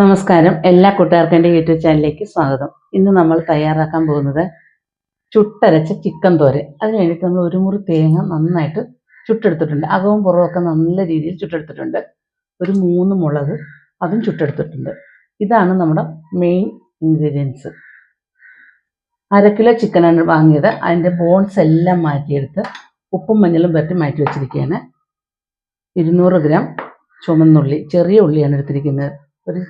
നമസ്കാരം. എല്ലാ കൂട്ടുകാർക്കും എന്റെ യൂട്യൂബ് ചാനലിലേക്ക് സ്വാഗതം. ഇന്ന് നമ്മൾ തയ്യാറാക്കാൻ പോകുന്നത് ചുട്ടരച്ച ചിക്കൻ തോര അതിന് വേണ്ടിയിട്ട് നമ്മൾ ഒരു മുറി തേങ്ങ നന്നായിട്ട് ചുട്ടെടുത്തിട്ടുണ്ട്. അകവും പുറവും ഒക്കെ നല്ല രീതിയിൽ ചുട്ടെടുത്തിട്ടുണ്ട്. ഒരു മൂന്ന് മുളക് അതും ചുട്ടെടുത്തിട്ടുണ്ട്. ഇതാണ് നമ്മുടെ മെയിൻ ഇൻഗ്രീഡിയൻസ് അര കിലോ ചിക്കനാണ് വാങ്ങിയത്. അതിന്റെ ബോൺസ് എല്ലാം മാറ്റിയെടുത്ത് ഉപ്പും മഞ്ഞളും പറ്റി മാറ്റി വെച്ചിരിക്കുകയാണ് ഇരുന്നൂറ് ഗ്രാം ചുമന്നുള്ളി ചെറിയ ഉള്ളിയാണ് എടുത്തിരിക്കുന്നത്. ഒരു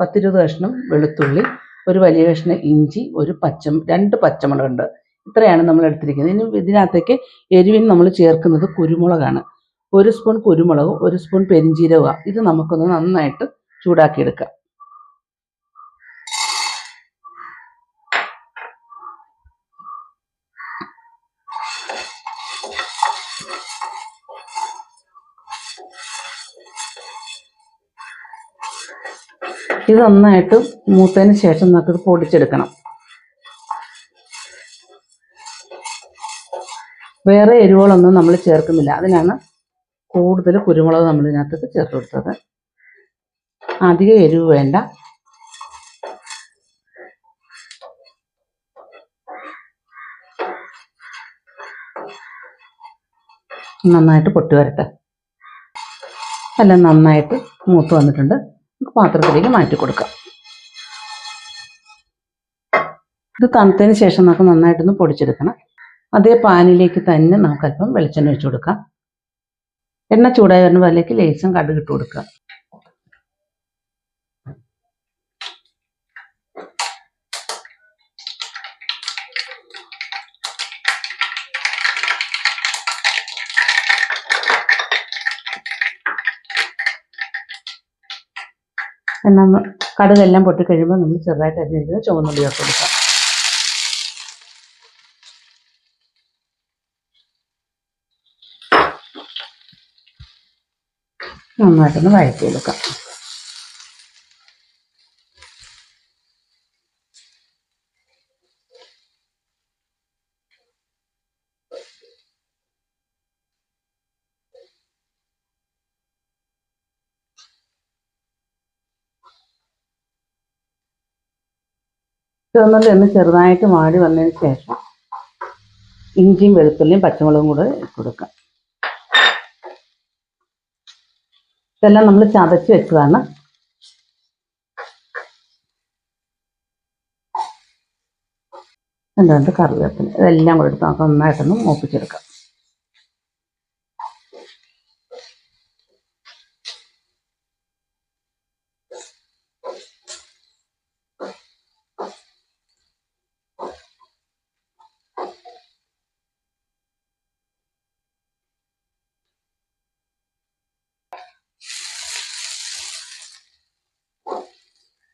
പത്തിരുപത് കഷ്ണം വെളുത്തുള്ളി ഒരു വലിയ കഷ്ണം ഇഞ്ചി ഒരു പച്ച രണ്ട് പച്ചമുളകുണ്ട്. ഇത്രയാണ് നമ്മൾ എടുത്തിരിക്കുന്നത്. ഇനി ഇതിനകത്തേക്ക് എരിവിന് നമ്മൾ ചേർക്കുന്നത് കുരുമുളകാണ്. ഒരു സ്പൂൺ കുരുമുളകും ഒരു സ്പൂൺ പെരിഞ്ചീരകമാണ് ഇത് നമുക്കൊന്ന് നന്നായിട്ട് ചൂടാക്കിയെടുക്കാം. ഇത് നന്നായിട്ട് മൂത്തതിന് ശേഷം നമുക്കിത് പൊടിച്ചെടുക്കണം. വേറെ എരിവുകളൊന്നും നമ്മൾ ചേർക്കുന്നില്ല. അതിനാണ് കൂടുതൽ കുരുമുളക് നമ്മൾ ഇതിനകത്തേക്ക് ചേർത്ത് കൊടുത്തത്. അധികം എരിവ് വേണ്ട. നന്നായിട്ട് പൊട്ടി വരട്ടെ. എല്ലാം നന്നായിട്ട് മൂത്ത് വന്നിട്ടുണ്ട്. നമുക്ക് പാത്രത്തിലേക്ക് മാറ്റി കൊടുക്കാം ഇത് തണുത്തതിന് ശേഷം നമുക്ക് നന്നായിട്ടൊന്ന് പൊടിച്ചെടുക്കണം. അതേ പാനിലേക്ക് തന്നെ നമുക്കല്പം വെളിച്ചെണ്ണ ഒഴിച്ചു കൊടുക്കാം. എണ്ണ ചൂടായി വരുമ്പോൾ അതിലേക്ക് ലേശം കടുക് ഇട്ട് കൊടുക്കുക. എണ്ണ കടുകെല്ലാം പൊട്ടി കഴിയുമ്പോൾ നമ്മൾ ചെറുതായിട്ട് അരിഞ്ഞിരിക്കുന്ന ചുവന്നുള്ളി ചേർത്ത് കൊടുക്കാം. നന്നായിട്ടൊന്ന് വഴറ്റിയെടുക്കാം ചുവന്നുള്ളി ഒന്ന് ചെറുതായിട്ട് വാടി വന്നതിന് ശേഷം ഇഞ്ചിയും വെളുത്തുള്ളിയും പച്ചമുളകും കൂടെ കൊടുക്കാം. ഇതെല്ലാം നമ്മൾ ചതച്ച് വെച്ചതാണ്. എന്തുകൊണ്ട് കറിവേപ്പില. ഇതെല്ലാം കൂടെ എടുത്ത് നമുക്ക് നന്നായിട്ടൊന്ന് മൂപ്പിച്ചെടുക്കാം.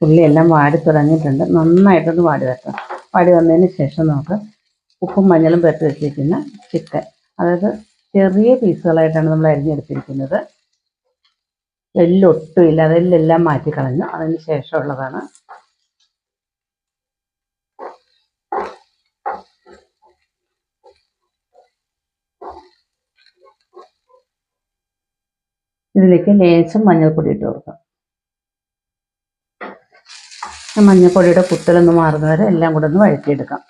ഉള്ളിയെല്ലാം വാടി തുടങ്ങിയിട്ടുണ്ട്. നന്നായിട്ടൊന്ന് വാടി വെക്കാം വാടി വന്നതിന് ശേഷം നമുക്ക് ഉപ്പും മഞ്ഞളും പുരട്ടി വെച്ചിരിക്കുന്ന ചിക്കൻ. അതായത് ചെറിയ പീസുകളായിട്ടാണ് നമ്മൾ അരിഞ്ഞെടുത്തിരിക്കുന്നത്. എല്ലൊട്ടും ഇല്ല. അതെല്ലാം മാറ്റിക്കളഞ്ഞു അതിന് ശേഷമുള്ളതാണ് ഇതിലേക്ക് ലേശം മഞ്ഞൾപ്പൊടി ഇട്ട് കൊടുക്കാം. മഞ്ഞൾപ്പൊടിയുടെ കുത്തലൊന്ന് മാറുന്ന വരെ എല്ലാം കൂടെ ഒന്ന് വഴറ്റിയെടുക്കാം.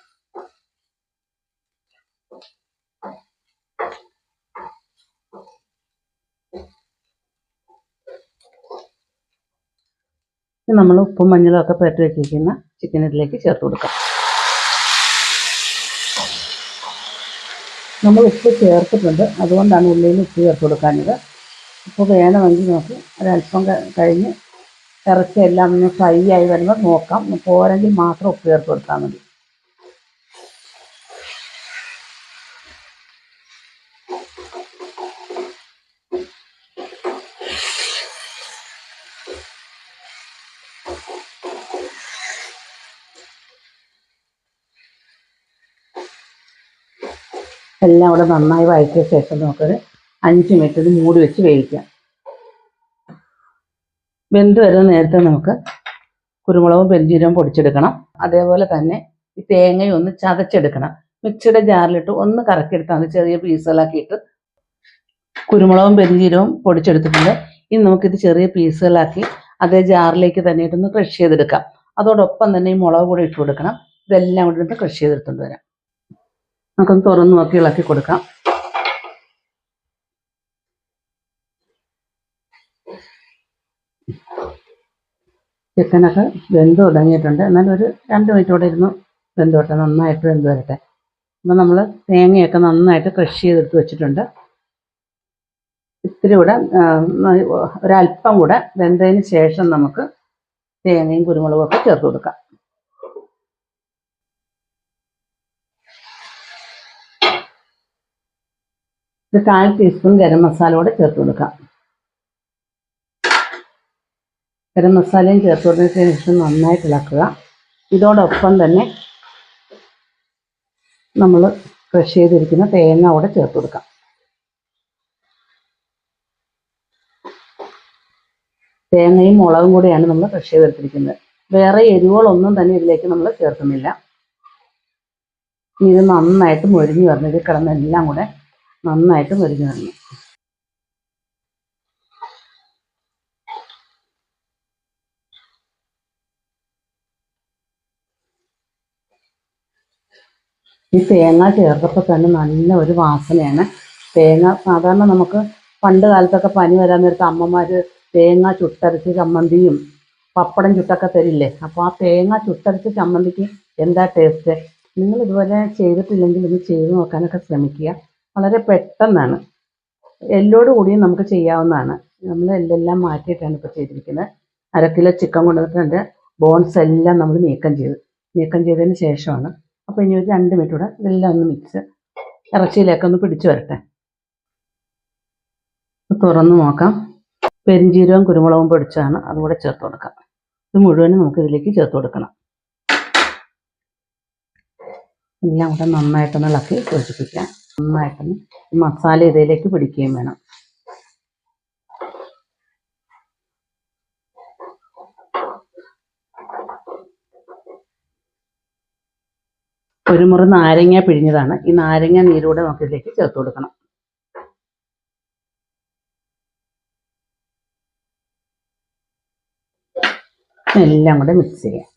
നമ്മൾ ഉപ്പും മഞ്ഞളും ഒക്കെ പുരട്ടി വെച്ചിരിക്കുന്ന ചിക്കൻ ഇതിലേക്ക് ചേർത്ത് കൊടുക്കാം. നമ്മൾ ഉപ്പ് ചേർത്തിട്ടുണ്ട്. അതുകൊണ്ടാണ് ഉള്ളിയിൽ ഉപ്പ് ചേർത്ത് കൊടുക്കാഞ്ഞത്. ഉപ്പ് വേണമെങ്കിൽ നമുക്ക് ഒരല്പം ക- കഴിഞ്ഞ് ഇറച്ചി എല്ലാം ഒന്ന് ഫ്രൈ ആയി വരുമ്പോൾ നോക്കാം. പോരെങ്കിൽ മാത്രം ഉപ്പ് ചേർത്ത് കൊടുത്താൽ മതി. എല്ലാം കൂടെ നന്നായി വഴറ്റിയ ശേഷം നമുക്കൊരു അഞ്ച് മിനിറ്റ് ഇത് മൂടി വെച്ച് വേവിക്കാം. വെന്ത് വരുന്ന നേരത്തെ നമുക്ക് കുരുമുളകും പെരിഞ്ചീരവും പൊടിച്ചെടുക്കണം. അതേപോലെ തന്നെ ഈ തേങ്ങയും ഒന്ന് ചതച്ചെടുക്കണം. മിക്സിയുടെ ജാറിലിട്ട് ഒന്ന് കറക്കിയെടുത്താൽ മതി. ചെറിയ പീസുകളാക്കിയിട്ട് കുരുമുളകും പെരിഞ്ചീരവും പൊടിച്ചെടുത്തിട്ടുണ്ട്. ഇനി നമുക്കിത് ചെറിയ പീസുകളാക്കി അതേ ജാറിലേക്ക് തന്നെ ഇട്ടൊന്ന് ക്രഷ് ചെയ്തെടുക്കാം. അതോടൊപ്പം തന്നെ ഈ മുളക് കൂടി ഇട്ട് കൊടുക്കണം ഇതെല്ലാം കൂടി ഇട്ട് ക്രഷ് ചെയ്തെടുത്തുകൊണ്ട് വരാം. നമുക്കൊന്ന് തുറന്ന് നോക്കി ഇളക്കി കൊടുക്കാം. ചിക്കനൊക്കെ വെന്ത് തുടങ്ങിയിട്ടുണ്ട്. എന്നാലും ഒരു രണ്ട് മിനിറ്റ് കൂടെ ഇരുന്ന് വെന്ത് വരട്ടെ നന്നായിട്ട് വെന്ത് വരട്ടെ. അപ്പം നമ്മൾ തേങ്ങയൊക്കെ നന്നായിട്ട് ക്രഷ് ചെയ്തെടുത്ത് വെച്ചിട്ടുണ്ട്. ഇത്തിരി കൂടെ ഒരല്പം കൂടെ വെന്തതിന് ശേഷം നമുക്ക് തേങ്ങയും കുരുമുളകും ഒക്കെ ചേർത്ത് കൊടുക്കാം. ഒരു കാൽ ടീസ്പൂൺ ഗരം മസാല കൂടെ ചേർത്ത് കൊടുക്കാം. ഗരം മസാലയും ചേർത്ത് കൊടുത്തതിന് ശേഷം നന്നായിട്ട് ഇളക്കുക ഇതോടൊപ്പം തന്നെ നമ്മൾ ക്രഷ് ചെയ്തിരിക്കുന്ന തേങ്ങ അവിടെ ചേർത്ത് കൊടുക്കാം. തേങ്ങയും മുളകും കൂടെയാണ് നമ്മൾ ക്രഷ് ചെയ്തെടുത്തിരിക്കുന്നത്. വേറെ എരിവുകളൊന്നും തന്നെ ഇതിലേക്ക് നമ്മൾ ചേർക്കുന്നില്ല. ഇത് നന്നായിട്ട് മൊരിഞ്ഞു വരണം. ഇത് കിടന്നെല്ലാം കൂടെ നന്നായിട്ട് മൊരിഞ്ഞു വരണം. ഈ തേങ്ങ ചേർത്തപ്പോൾ തന്നെ നല്ല ഒരു വാസനയാണ്. തേങ്ങ സാധാരണ നമുക്ക് പണ്ട് കാലത്തൊക്കെ പനി വരാൻ നേരത്ത് അമ്മമാർ തേങ്ങ ചുട്ടരച്ച് ചമ്മന്തിയും പപ്പടം ചുട്ടൊക്കെ തരില്ലേ? അപ്പോൾ ആ തേങ്ങ ചുട്ടരച്ച് ചമ്മന്തിക്ക് എന്താ ടേസ്റ്റ് നിങ്ങൾ ഇതുപോലെ ചെയ്തിട്ടില്ലെങ്കിൽ ഒന്ന് ചെയ്ത് നോക്കാനൊക്കെ ശ്രമിക്കുക. വളരെ പെട്ടെന്നാണ്. എല്ലോട് കൂടിയും നമുക്ക് ചെയ്യാവുന്നതാണ്. നമ്മൾ എല്ലെല്ലാം മാറ്റിയിട്ടാണ് ഇപ്പോൾ ചെയ്തിരിക്കുന്നത്. അര കിലോ ചിക്കൻ കൊണ്ടുവന്നിട്ടുണ്ട്. ബോൺസ് എല്ലാം നമ്മൾ നീക്കം ചെയ്തു. നീക്കം ചെയ്തതിന് ശേഷമാണ്. അപ്പോൾ ഇനി ഒരു രണ്ട് മിനിറ്റ് കൂടെ ഇതെല്ലാം ഒന്ന് മിക്സ് ഇറച്ചിയിലേക്ക് ഒന്ന് പിടിച്ചു വരട്ടെ. തുറന്ന് നോക്കാം. പെരിഞ്ചീരവും കുരുമുളകും പൊടിച്ചാണ് അതുകൂടെ ചേർത്ത് കൊടുക്കാം ഇത് മുഴുവനും നമുക്ക് ഇതിലേക്ക് ചേർത്ത് കൊടുക്കണം. എല്ലാം കൂടെ നന്നായിട്ടൊന്ന് ഇളക്കി യോജിപ്പിക്കാം. നന്നായിട്ടൊന്ന് മസാല ഇതിലേക്ക് പിടിക്കുകയും വേണം. ഒരു മുറി നാരങ്ങ പിഴിഞ്ഞതാണ്. ഈ നാരങ്ങ നീരൂടെ നമുക്ക് ഇതിലേക്ക് ചേർത്ത് കൊടുക്കണം. എല്ലാം കൂടെ മിക്സ് ചെയ്യാം.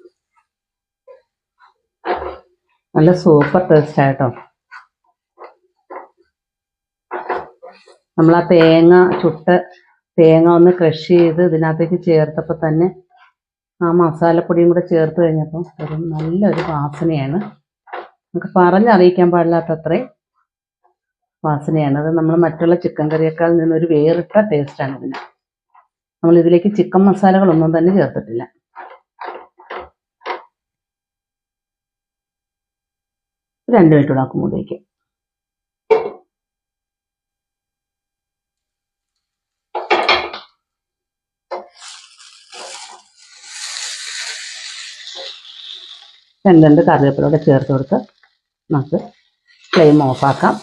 നല്ല സൂപ്പർ ടേസ്റ്റ് ആയിട്ടോ. നമ്മൾ ആ തേങ്ങ ചുട്ട് തേങ്ങ ഒന്ന് ക്രഷ് ചെയ്ത് ഇതിനകത്തേക്ക് ചേർത്തപ്പോൾ തന്നെ ആ മസാലപ്പൊടിയും കൂടെ ചേർത്ത് കഴിഞ്ഞപ്പോൾ ഒരു നല്ലൊരു വാസനയാണ്. നമുക്ക് പറഞ്ഞറിയിക്കാൻ പാടില്ലാത്തത്രേ വാസനയാണ്. അത് നമ്മൾ മറ്റുള്ള ചിക്കൻ കറിയേക്കാൾ നിന്ന് ഒരു വേറിട്ട ടേസ്റ്റാണ് ഇതിന് നമ്മൾ ഇതിലേക്ക് ചിക്കൻ മസാലകളൊന്നും തന്നെ ചേർത്തിട്ടില്ല. രണ്ട് മിനിറ്റ് കൂടെ ആക്കുമ്പോഴേക്ക് രണ്ട് രണ്ട് കറിവേപ്പിലൂടെ ചേർത്ത് കൊടുത്ത് നമുക്ക് ഫ്ലെയിം ഓഫാക്കാം.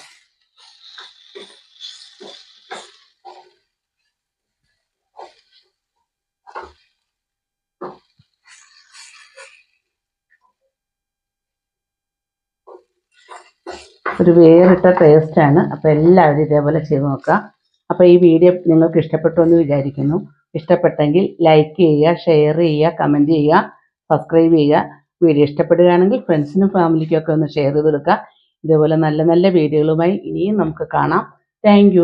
ഒരു വേറിട്ട ടേസ്റ്റാണ് അപ്പോൾ എല്ലാവരും ഇതേപോലെ ചെയ്ത് നോക്കുക. അപ്പോൾ ഈ വീഡിയോ നിങ്ങൾക്ക് ഇഷ്ടപ്പെട്ടു എന്ന് വിചാരിക്കുന്നു. ഇഷ്ടപ്പെട്ടെങ്കിൽ ലൈക്ക് ചെയ്യുക ഷെയർ ചെയ്യുക കമന്റ് ചെയ്യുക സബ്സ്ക്രൈബ് ചെയ്യുക. വീഡിയോ ഇഷ്ടപ്പെടുകയാണെങ്കിൽ ഫ്രണ്ട്സിനും ഫാമിലിക്കും ഒക്കെ ഒന്ന് ഷെയർ ചെയ്ത് കൊടുക്കുക. ഇതേപോലെ നല്ല നല്ല വീഡിയോകളുമായി ഇനിയും നമുക്ക് കാണാം. താങ്ക്